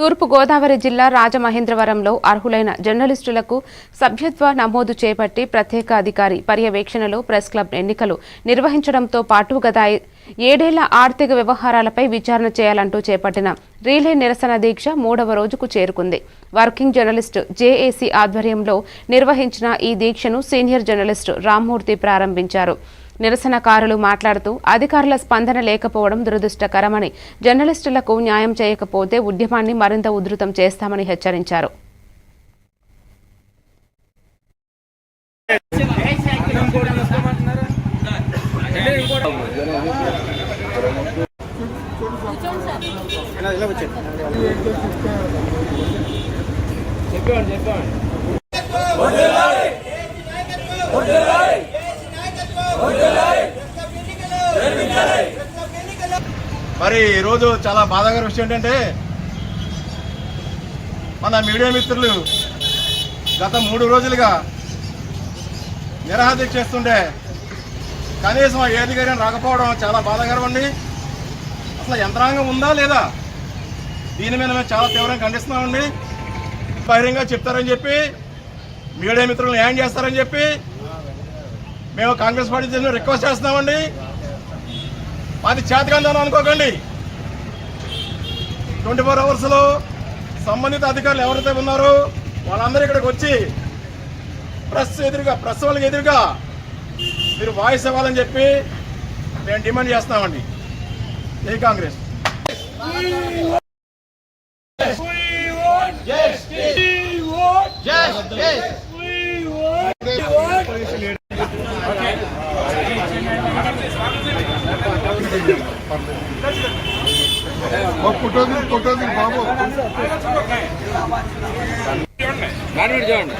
తూర్పుగోదావరి జిల్లా రాజమహేంద్రవరంలో అర్హులైన జర్నలిస్టులకు సభ్యత్వ నమోదు చేపట్టి ప్రత్యేక అధికారి పర్యవేక్షణలో ప్రెస్ క్లబ్ ఎన్నికలు నిర్వహించడంతో పాటు గత ఏడేళ్ళ ఆర్థిక వ్యవహారాలపై విచారణ చేయాలంటూ చేపట్టిన రీలే నిరసన దీక్ష మూడవ రోజుకు చేరుకుంది. వర్కింగ్ జర్నలిస్ట్ జేఏసీ ఆధ్వర్యంలో నిర్వహించిన ఈ దీక్షను సీనియర్ జర్నలిస్టు రామ్మూర్తి ప్రారంభించారు. నిరసనకారులు మాట్లాడుతూ అధికారుల స్పందన లేకపోవడం దురదృష్టకరమని జర్నలిస్టులకు న్యాయం చేయకపోతే ఉద్యమాన్ని మరింత ఉధృతం చేస్తామని హెచ్చరించారు. మరి ఈరోజు చాలా బాధాకర విషయం ఏంటంటే మన మీడియా మిత్రులు గత మూడు రోజులుగా నిరాహాదీక్ష చేస్తుంటే కనీసం ఏ అధికారి రాకపోవడం చాలా బాధాకరం అండి. అసలు యంత్రాంగం ఉందా లేదా? దీని మీద మేము చాలా తీవ్రంగా ఖండిస్తున్నామండి. బహిరంగ చెప్తారని చెప్పి మీడియా మిత్రులను హ్యాంగ్ చేస్తారని చెప్పి మేము కాంగ్రెస్ పార్టీ తరఫున రిక్వెస్ట్ చేస్తున్నామండి. అది చేతకందాను అనుకోకండి. ట్వంటీ ఫోర్ అవర్స్లో సంబంధిత అధికారులు ఎవరైతే ఉన్నారో వాళ్ళందరూ ఇక్కడికి వచ్చి ప్రెస్ ఎదురుగా ప్రెస్ వాళ్ళకి ఎదురుగా మీరు వాయిస్ ఇవ్వాలని చెప్పి మేము డిమాండ్ చేస్తున్నామండి. ఏ కాంగ్రెస్. పర్లేదు కొట్టోది బాబు దాని చూడండి